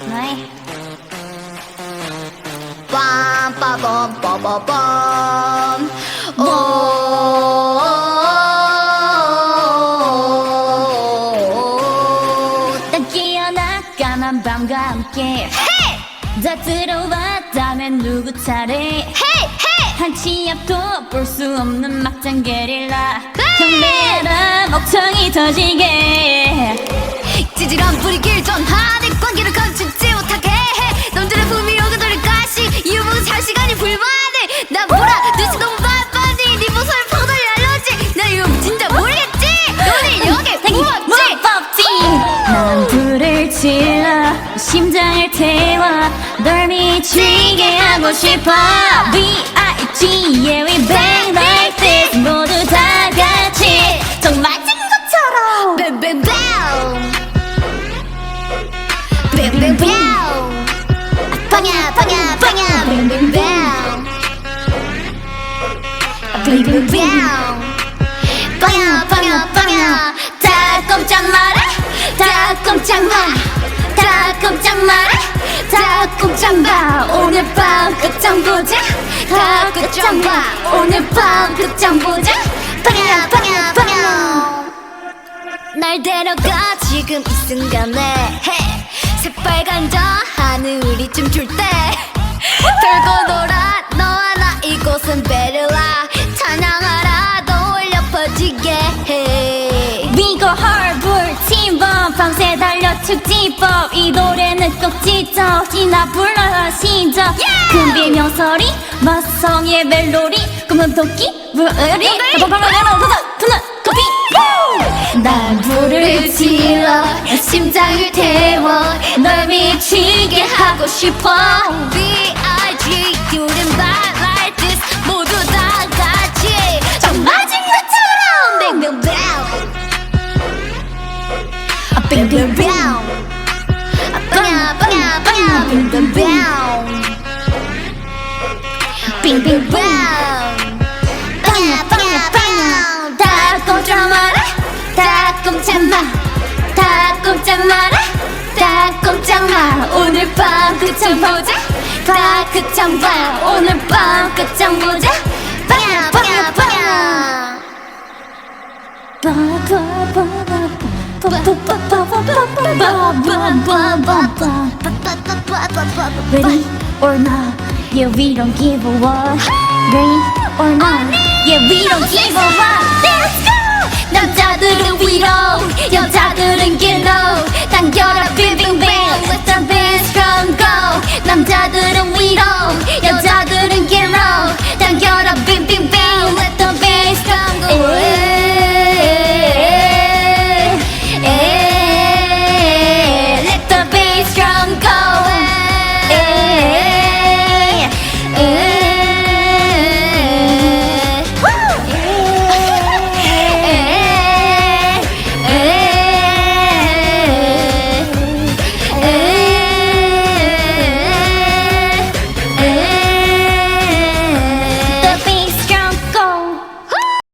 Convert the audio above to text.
네. 빰빠밤빠바밤 오딱 깨어나 까만 밤과 함께. 다 들어왔다면 누구 차례? 한치 앞도 볼 수 없는 막장 게릴라. 경매라 목청이 터지게 시간이 불만해 나 뭐라 눈치 너무 바빠지. 네 모습을 포도 알러지. 나 이거 진짜 모르겠지? 너네 여기 부었지? 무법지. 난 불을 질러 심장을 태워 널 미치게 하고 싶어. B.I.G. Yeah we bang like 뱀뱀뱀 빵야 빵야 빵야 다 꼼짝 마라 다 꼼짝 마다 꼼짝 마라 다 꼼짝 마. 오늘 밤 끝장 보자 다 끝장 봐 오늘 밤 끝장 보자. 빵야 빵야 빵야 날 데려가 지금 이 순간에. 해 새빨간 저 하늘이 춤출 때. 돌고 돌아 너와 나 이곳은 베 밤새 달려 축지법. 이 노래는 꼭 찢어 지나 불러라 신적 금비 명설이 마성의 멜로디. 꿈은 도끼 물으리 나방방방방방 그는 커피. 난 불을 질러 심장을 태워. 널 미치게 하고 싶어 아, 뱅뱅뱅 아, 빵야 빵야 빵야 뱅뱅뱅 빙빙빙 빵야 빵야 빵야 다 꼼짝 마라 다 꼼짝 마다 꼼짝 마라 다 꼼짝 마 오늘 밤 끝장 보자 다 끝장 봐 오늘 밤 끝장 보자 빵야 빵야 빵야 Ready or not, yeah we don't give a what. Ready or not, yeah we don't give a what.